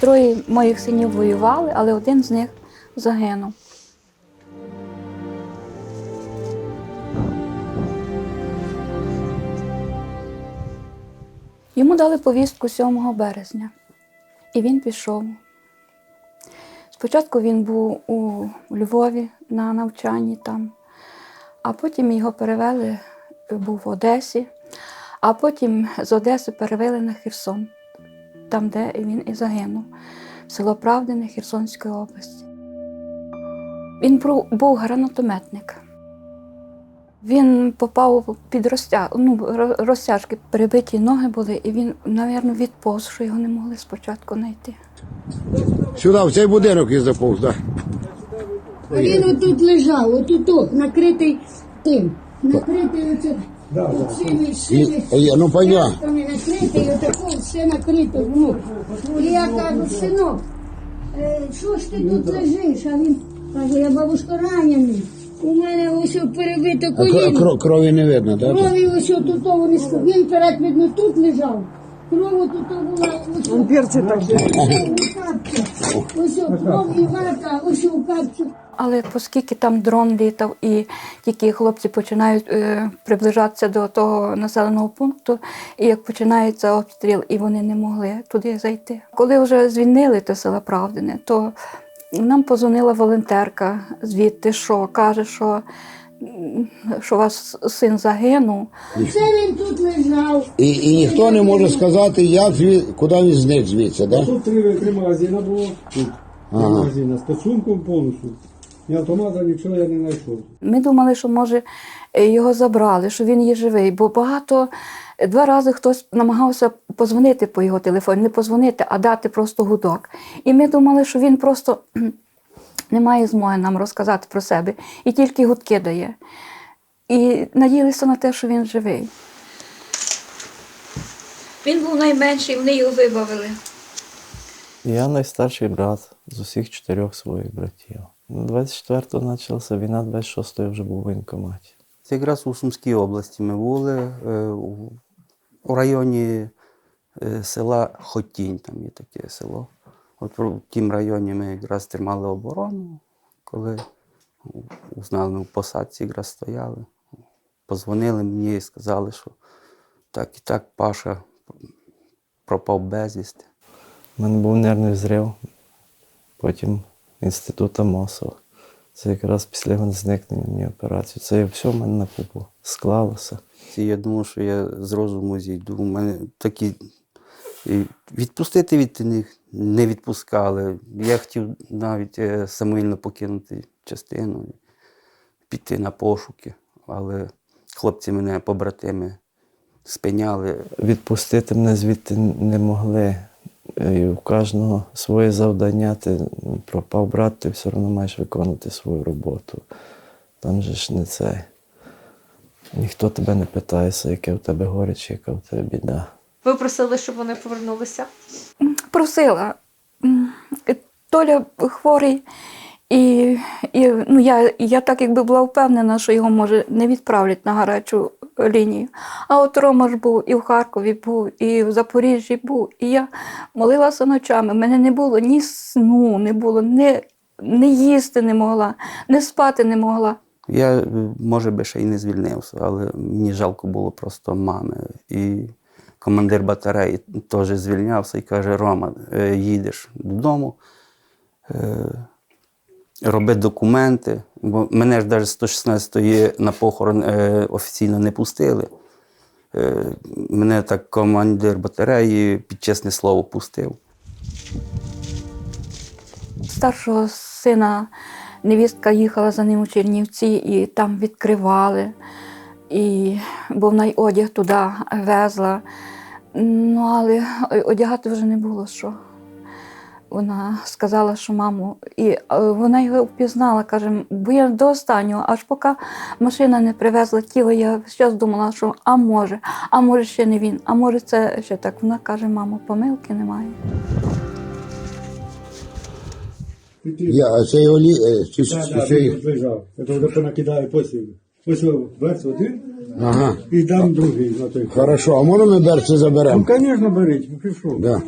Троє моїх синів воювали, але один з них загинув. Йому дали повістку 7 березня, і він пішов. Спочатку він був у Львові на навчанні там, а потім його перевели, був в Одесі, а потім з Одеси перевели на Херсон, там, де він і загинув, село Правдине Херсонської області. Він був гранатометник. Він попав під розтяг, ну, розтяжки, перебиті ноги були, і він, мабуть, відповз, що його не могли спочатку знайти. Сюди, в цей будинок і заповз, так. А він отут лежав, отут, накритий тим. Накритий оце. І- і- ну, понятно. накритий, отако все накрито. внук. І я кажу, синок, е, що ж ти тут лежиш? А він каже, я бабушка ранений. У мене ось перебито А коліно. кро- крові не видно, так? Крові ось тут вони Він перед видно тут лежав. Кров тут була ось. Он перці так. Ось кров і вата, ось у капці. Але оскільки там дрон літав, і тільки хлопці починають е, приближатися до того населеного пункту, і як починається обстріл, і вони не могли туди зайти. Коли вже звільнили те село Правдине, то нам позвонила волонтерка звідти, що каже, що, що у вас син загинув. Це він тут лежав. І, і ніхто не може сказати, як зві... куди він зник звідси, так? Тут три, три магазини було. Тут три Ага. магазини з підсумком повністю. Ні автомата, нічого я не знайшов. Ми думали, що може е, його забрали, що він є живий, бо багато два рази хтось намагався позвонити по його телефону, не позвонити, а дати просто гудок. І ми думали, що він просто не має змоги нам розказати про себе і тільки гудки дає. І надіялися на те, що він живий. Він був найменший, вони його вибавили. Я найстарший брат з усіх чотирьох своїх братів. 24-го почалася війна, 26-го я вже був у воєнкоматі. Це якраз у Сумській області ми були, е, у, у районі е, села Хотінь, там є таке село. От в тім районі ми якраз тримали оборону, коли узнали, ми в посадці якраз стояли. Позвонили мені і сказали, що так і так Паша пропав безвісти. У мене був нервний зрив, потім інститут Амосова. Це якраз після його зникнення мені операцію. Це все в мене на купу склалося. Я думав, що я з розуму зійду. У мене такі відпустити від них не відпускали. Я хотів навіть е, самовільно покинути частину, піти на пошуки, але хлопці мене побратими спиняли. Відпустити мене звідти не могли. І у кожного своє завдання, ти пропав брат, ти все одно маєш виконувати свою роботу. Там же ж не це. Ніхто тебе не питається, яке в тебе горе чи яка в тебе біда. Ви просили, щоб вони повернулися. просила. Толя хворий, і, і ну, я, я так якби була впевнена, що його може не відправлять на гарячу лінію. А от Рома ж був і в Харкові був, і в Запоріжжі був. І я молилася ночами. У мене не було ні сну, не було, ні, не їсти не могла, не спати не могла. Я, може би, ще й не звільнився, але мені жалко було просто мами. І командир батареї теж звільнявся і каже: Рома, е, їдеш додому, е, роби документи. Бо мене ж навіть з 116-ї на похорон е, офіційно не пустили. Мене так командир батареї під чесне слово пустив. старшого сина невістка їхала за ним у Чернівці і там відкривали. І був най одяг туди везла. Ну, але одягати вже не було що. Вона сказала, що маму, і е, вона його впізнала, каже, бо я до останнього, аж поки машина не привезла тіло, я зараз думала, що а може, а може ще не він, а може це ще так. Вона каже, мамо, помилки немає. Я, а це його лі... е, чи, чи, чи, так, чи... він тут лежав. Я туди понакидаю посів. Ось о, один Ага. і дам другий на той. Хорошо, а можна ми берці Ну, конечно, звісно, беріть, ну, пішов. Да.